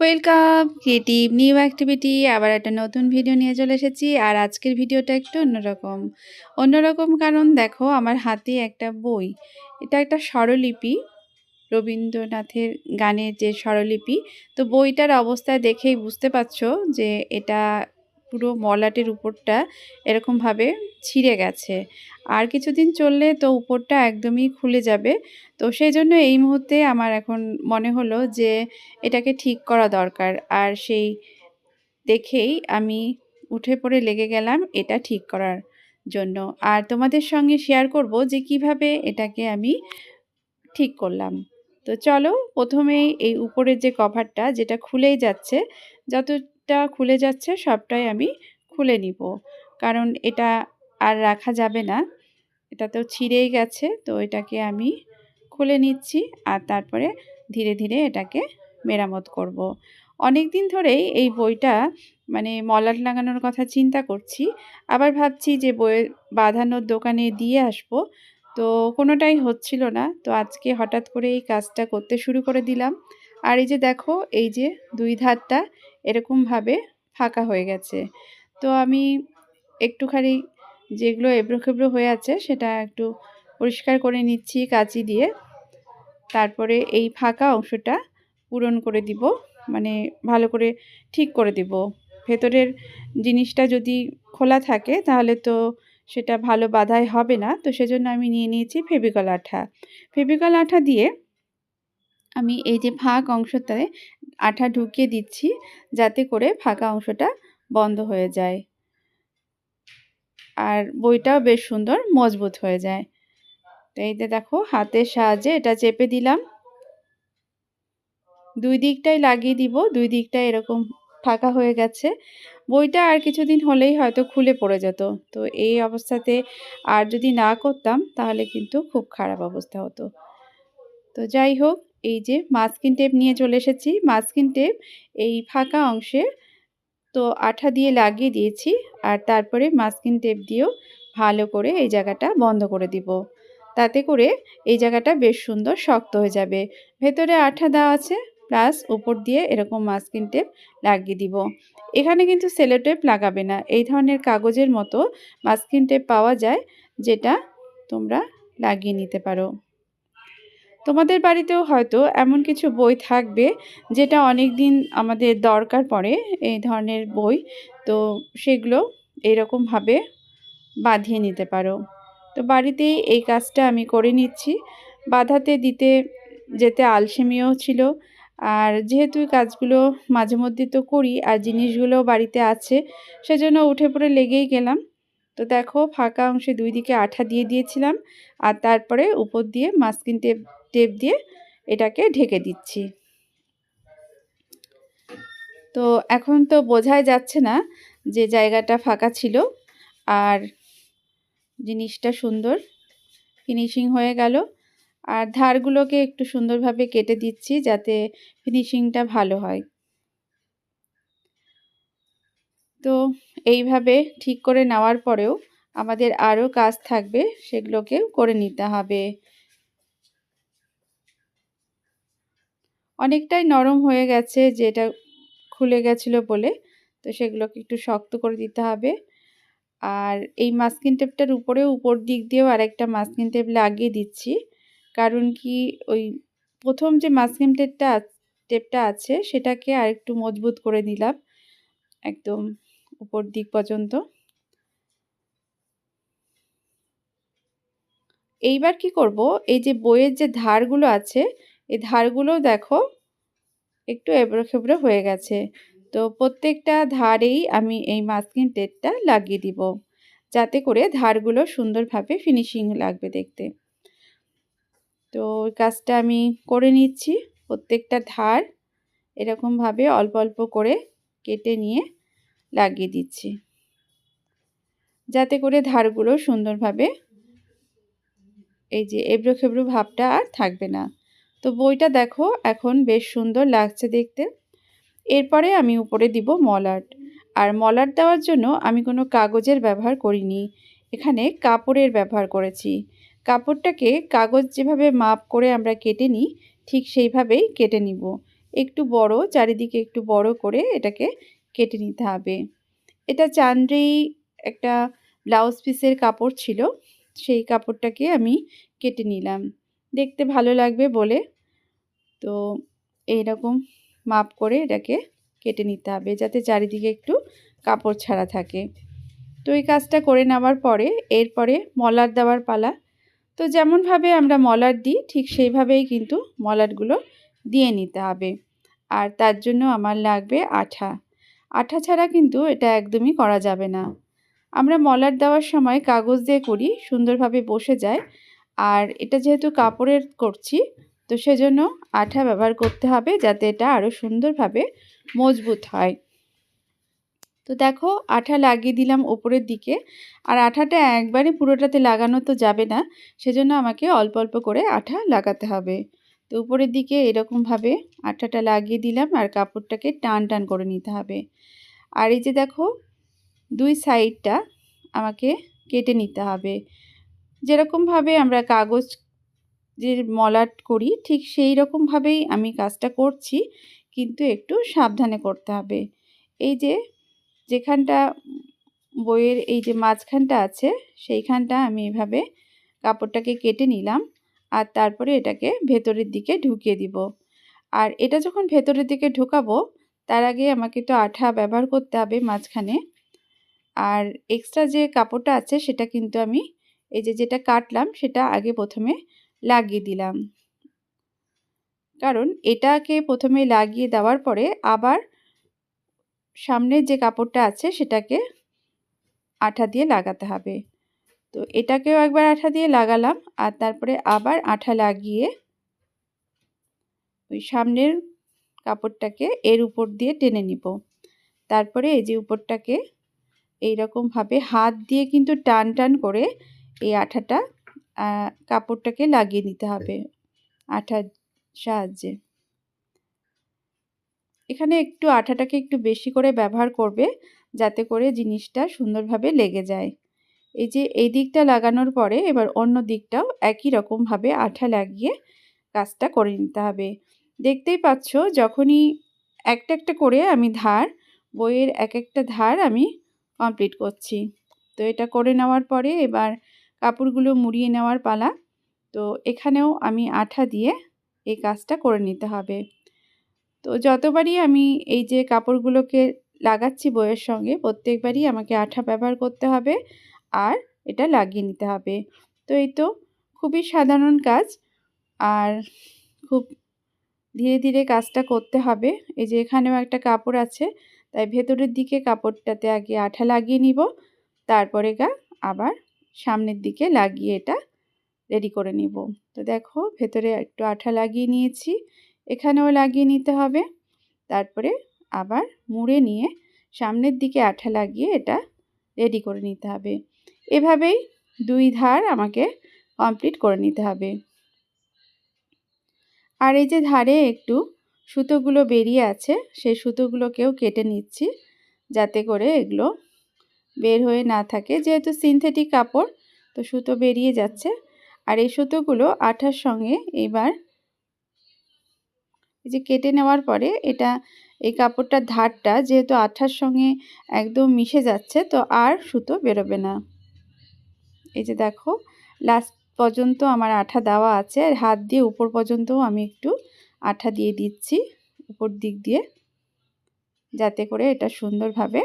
Welcome, creative new activity, আবার একটা নতুন ভিডিও নিয়ে চলে এসেছি, আর আজকের ভিডিওটা একটু অন্যরকম। অন্যরকম কারণ দেখো, আমার হাতে একটা বই। এটা একটা স্বরলিপি, রবীন্দ্রনাথের গানের যে স্বরলিপি, তো বইটার অবস্থা দেখেই বুঝতে পারছ যে এটা পুরো মলাটের উপরটা এরকমভাবে ছিঁড়ে গেছে। আর কিছুদিন চললে তো উপরটা একদমই খুলে যাবে। তো সেই জন্য এই মুহূর্তে আমার এখন মনে হলো যে এটাকে ঠিক করা দরকার। আর সেই দেখেই আমি উঠে পড়ে লেগে গেলাম এটা ঠিক করার জন্য। আর তোমাদের সঙ্গে শেয়ার করব যে কীভাবে এটাকে আমি ঠিক করলাম। তো চলো প্রথমেই এই উপরের যে কভারটা যেটা খুলেই যাচ্ছে যতটা খুলে যাচ্ছে, সবটাই আমি খুলে নিব। কারণ এটা আর রাখা যাবে না। এটা তো ছিঁড়েই গেছে, তো এটাকে আমি খুলে নিচ্ছি আর তারপরে ধীরে ধীরে এটাকে মেরামত করব। অনেক দিন ধরেই এই বইটা মানে মলাট লাগানোর কথা চিন্তা করছি, আবার ভাবছি যে বইয়ের বাঁধানোর দোকানে দিয়ে আসব, তো কোনোটাই হচ্ছিল না। তো আজকে হঠাৎ করে এই কাজটা করতে শুরু করে দিলাম। আর এই যে দেখো, এই যে দুই ধারটা এরকমভাবে ফাঁকা হয়ে গেছে। তো আমি একটুখানি যেগুলো এবড়ো খেবড়ো হয়ে আছে সেটা একটু পরিষ্কার করে নিচ্ছি কাঁচি দিয়ে। তারপরে এই ফাঁকা অংশটা পূরণ করে দিব মানে ভালো করে ঠিক করে দিব। ভেতরের জিনিসটা যদি খোলা থাকে তাহলে তো সেটা ভালো বাধাই হবে না। তো সেজন্য আমি নিয়ে নিয়েছি ফেবিকল আঠা। ফেবিকল আঠা দিয়ে আমি এই যে ফাঁক অংশটায় আঠা ঢুকিয়ে দিচ্ছি যাতে করে ফাঁকা অংশটা বন্ধ হয়ে যায়। আর বইটাও বেশ সুন্দর মজবুত হয়ে যায়। তো এই যে দেখো, হাতের সাহায্যে এটা চেপে দিলাম। দুই দিকটাই লাগিয়ে দিব, দুই দিকটাই এরকম ফাঁকা হয়ে গেছে। বইটা আর কিছুদিন হলেই হয়তো খুলে পড়ে যেত। তো এই অবস্থাতে আর যদি না করতাম, তাহলে কিন্তু খুব খারাপ অবস্থা হতো। তো যাই হোক এই যে মাস্কিন টেপ নিয়ে চলে এসেছি। মাস্কিন টেপ এই ফাঁকা অংশে তো আঠা দিয়ে লাগিয়ে দিয়েছি আর তারপরে মাস্কিন টেপ দিয়েও ভালো করে এই জায়গাটা বন্ধ করে দিব। তাতে করে এই জায়গাটা বেশ সুন্দর শক্ত হয়ে যাবে। ভেতরে আঠা দেওয়া আছে প্লাস উপর দিয়ে এরকম মাস্কিন টেপ লাগিয়ে দিব। এখানে কিন্তু সেলো টেপ লাগাবে না। এই ধরনের কাগজের মতো মাস্কিন টেপ পাওয়া যায় যেটা তোমরা লাগিয়ে নিতে পারো। তোমাদের বাড়িতেও হয়তো এমন কিছু বই থাকবে যেটা অনেক দিন আমাদের দরকার পড়ে, এই ধরনের বই। তো সেগুলো এইরকমভাবে বাঁধিয়ে নিতে পারো। তো বাড়িতেই এই কাজটা আমি করে নিচ্ছি। বাঁধাতে দিতে যেতে আলসেমিও ছিল। আর যেহেতু কাজগুলো মাঝে মধ্যে তো করি আর জিনিসগুলো বাড়িতে আছে, সেজন্য উঠে পড়ে লেগেই গেলাম। তো দেখো ফাঁকা অংশে দুই দিকে আঠা দিয়ে দিয়েছিলাম। আর তারপরে উপর দিয়ে মাস্কিন টেপ টেপ দিয়ে এটাকে ঢেকে দিচ্ছি। তো এখন তো বোঝাই যাচ্ছে না যে জায়গাটা ফাঁকা ছিল আর জিনিসটা সুন্দর। ফিনিশিং হয়ে গেল। আর ধারগুলোকে একটু সুন্দরভাবে কেটে দিচ্ছি যাতে ফিনিশিংটা ভালো হয়। তো এইভাবে ঠিক করে নেওয়ার পরেও আমাদের আরও কাজ থাকবে, সেগুলোকেও করে নিতে হবে। অনেকটাই নরম হয়ে গেছে, যেটা খুলে গেছিল বলে। তো সেগুলোকে একটু শক্ত করে দিতে হবে। আর এই মাস্কিন টেপটার উপরেও উপর দিক দিয়েও আরেকটা মাস্কিন টেপ লাগিয়ে দিচ্ছি। কারণ কি ওই প্রথম যে মাস্কিন টেপটা টেপটা আছে, সেটাকে আর একটু মজবুত করে দিলাম একদম উপর দিক পর্যন্ত। এইবার কি করব? এই যে বইয়ের যে ধারগুলো আছে এই ধারগুলো দেখো একটু এবড়ো খেবড়ো হয়ে গেছে। তো প্রত্যেকটা ধারেই আমি এই মাস্কিন টেপটা লাগিয়ে দিব। যাতে করে ধারগুলো সুন্দরভাবে ফিনিশিং লাগবে দেখতে। তো ওই কাজটা আমি করে নিচ্ছি। প্রত্যেকটা ধার এরকমভাবে অল্প অল্প করে কেটে নিয়ে লাগিয়ে দিচ্ছি। যাতে করে ধারগুলো সুন্দরভাবে এই যে এবড়ো খেবড়ো ভাবটা আর থাকবে না। তো বইটা দেখো, এখন বেশ সুন্দর লাগছে দেখতে। এরপরে আমি উপরে দিব মলাট। আর মলাট দেওয়ার জন্য আমি কোনো কাগজের ব্যবহার করিনি। এখানে কাপড়ের ব্যবহার করেছি। কাপড়টাকে কাগজ যেভাবে মাপ করে আমরা কেটে নিই, ঠিক সেইভাবেই কেটে নিব। একটু বড়, চারিদিকে একটু বড় করে এটাকে কেটে নিতে হবে। এটা চান্দ্রেই একটা ব্লাউজ পিসের কাপড় ছিল, সেই কাপড়টাকে আমি কেটে নিলাম। দেখতে ভালো লাগবে বলে। তো এইরকম মাপ করে এটাকে কেটে নিতে হবে যাতে চারিদিকে একটু কাপড় ছাড়া থাকে। তো এই কাজটা করে নেওয়ার পরে এরপরে মলার দেওয়ার পালা। তো যেমনভাবে আমরা মলার দিই, ঠিক সেইভাবেই কিন্তু মলারগুলো দিয়ে নিতে হবে। আর তার জন্য আমার লাগবে আঠা। আঠা ছাড়া কিন্তু এটা একদমই করা যাবে না। আমরা মলার দেওয়ার সময় কাগজ দিয়ে করি, সুন্দরভাবে বসে যায়। আর এটা যেহেতু কাপড়ের করছি, তো সেজন্য আঠা ব্যবহার করতে হবে যাতে এটা আরও সুন্দরভাবে মজবুত হয়। তো দেখো, আঠা লাগিয়ে দিলাম ওপরের দিকে। আর আঠাটা একবারে পুরোটাতে লাগানো তো যাবে না, সেজন্য আমাকে অল্প অল্প করে আঠা লাগাতে হবে। তো উপরের দিকে এরকমভাবে আঠাটা লাগিয়ে দিলাম আর কাপড়টাকে টান টান করে নিতে হবে। আর এই যে দেখো, দুই সাইডটা আমাকে কেটে নিতে হবে। যেরকমভাবে আমরা কাগজ যে মলাট করি, ঠিক সেই রকমভাবেই আমি কাজটা করছি, কিন্তু একটু সাবধানে করতে হবে। এই যে যেখানটা বইয়ের এই যে মাঝখানটা আছে, সেইখানটা আমি এভাবে কাপড়টাকে কেটে নিলাম আর তারপরে এটাকে ভেতরের দিকে ঢুকিয়ে দিব। আর এটা যখন ভেতরের দিকে ঢুকাবো, তার আগে আমাকে তো আঠা ব্যবহার করতে হবে মাঝখানে। আর এক্সট্রা যে কাপড়টা আছে, সেটা কিন্তু আমি এই যে যেটা কাটলাম সেটা আগে প্রথমে লাগিয়ে দিলাম। কারণ এটাকে প্রথমে লাগিয়ে দেওয়ার পরে আবার সামনের যে কাপড়টা আছে সেটাকে আঠা দিয়ে লাগাতে হবে। তো এটাকেও একবার আঠা দিয়ে লাগালাম আর তারপরে আবার আঠা লাগিয়ে ওই সামনের কাপড়টাকে এর উপর দিয়ে টেনে নিব। তারপরে এই যে উপরটাকে এইরকমভাবে হাত দিয়ে কিন্তু টান টান করে এই আঠাটা কাপড়টাকে লাগিয়ে নিতে হবে আঠার সাহায্যে। এখানে একটু আঠাটাকে একটু বেশি করে ব্যবহার করবে যাতে করে জিনিসটা সুন্দরভাবে লেগে যায়। এই যে এই দিকটা লাগানোর পরে এবার অন্য দিকটাও একই রকমভাবে আঠা লাগিয়ে কাজটা করে নিতে হবে। দেখতেই পাচ্ছ যখনই একটা একটা করে আমি ধার বইয়ের এক একটা ধার আমি কমপ্লিট করছি। তো এটা করে নেওয়ার পরে এবার কাপড়গুলো মুড়িয়ে নেওয়ার পালা। তো এখানেও আমি আঠা দিয়ে এই কাজটা করে নিতে হবে। তো যতবারই আমি এই যে কাপড়গুলোকে লাগাচ্ছি বইয়ের সঙ্গে, প্রত্যেকবারই আমাকে আঠা ব্যবহার করতে হবে আর এটা লাগিয়ে নিতে হবে। তো এই তো খুবই সাধারণ কাজ আর খুব ধীরে ধীরে কাজটা করতে হবে। এই যে এখানেও একটা কাপড় আছে, তাই ভেতরের দিকে কাপড়টাতে আগে আঠা লাগিয়ে নিব, তারপরে গা আবার সামনের দিকে লাগিয়ে এটা রেডি করে নিব। তো দেখো ভেতরে একটু আঠা লাগিয়ে নিয়েছি, এখানেও লাগিয়ে নিতে হবে। তারপরে আবার মুড়ে নিয়ে সামনের দিকে আঠা লাগিয়ে এটা রেডি করে নিতে হবে। এভাবেই দুই ধার আমাকে কমপ্লিট করে নিতে হবে। আর এই যে ধারে একটু সুতোগুলো বেরিয়ে আছে, সেই সুতোগুলোকেও কেটে নিচ্ছি, যাতে করে এগুলো বের হয়ে না থাকে, যেহেতু সিনথেটিক কাপড়, তো সুতো বেরিয়ে যাচ্ছে। আর এই সুতোগুলো আঠার সঙ্গে এবার এই যে কেটে নেওয়ার পরে এটা, এই কাপড়টার ধারটা যেহেতু আঠার সঙ্গে একদম মিশে যাচ্ছে, তো আর সুতো বেরোবে না। এই যে দেখো লাস্ট পর্যন্ত আমার আঠা দেওয়া আছে, আর হাত দিয়ে উপর পর্যন্তও আমি একটু আঠা দিয়ে দিচ্ছি, উপর দিক দিয়ে, যাতে করে এটা সুন্দরভাবে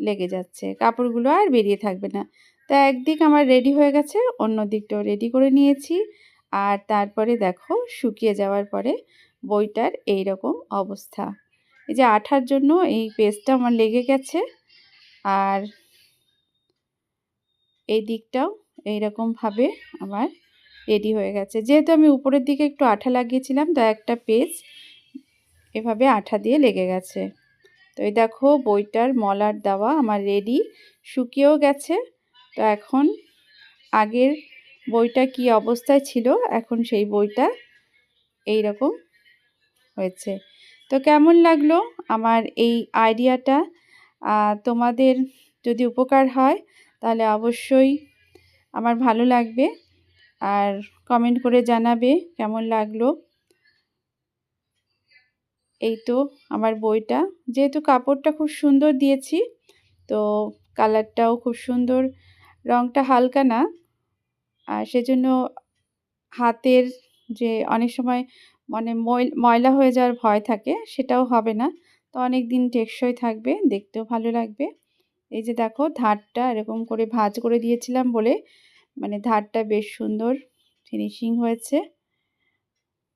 লেগে যাচ্ছে। কাপড়গুলো আর বেরিয়ে থাকবে না। তা একদিক আমার রেডি হয়ে গেছে, অন্য দিকটাও রেডি করে নিয়েছি। আর তারপরে দেখো, শুকিয়ে যাওয়ার পরে বইটার এই রকম অবস্থা। এই যে আঠার জন্য এই পেস্টটা আমার লেগে গেছে। আর এই দিকটাও এইরকমভাবে আমার রেডি হয়ে গেছে। যেহেতু আমি উপরের দিকে একটু আঠা লাগিয়েছিলাম, তো একটা পেজ এভাবে আঠা দিয়ে লেগে গেছে। তো এই দেখো বইটার মলার দেওয়া আমার রেডি শুকিয়েও গেছে। তো এখন আগের বইটা কি অবস্থায় ছিল, এখন সেই বইটা এই রকম হয়েছে। তো কেমন লাগল আমার এই আইডিয়াটা তোমাদের যদি উপকার হয়, তাহলে অবশ্যই আমার ভালো লাগবে। আর কমেন্ট করে জানাবে কেমন লাগল। এই তো আমার বইটা। যেহেতু কাপড়টা খুব সুন্দর দিয়েছি, তো কালারটাও খুব সুন্দর রঙটা হালকা না। আর সেজন্য হাতের যে অনেক সময় মানে ময়লা হয়ে যাওয়ার ভয় থাকে, সেটাও হবে না। তো অনেক দিন টেকসই থাকবে, দেখতেও ভালো লাগবে। এই যে দেখো ধারটা এরকম করে ভাঁজ করে দিয়েছিলাম বলে মানে ধারটা বেশ সুন্দর ফিনিশিং হয়েছে।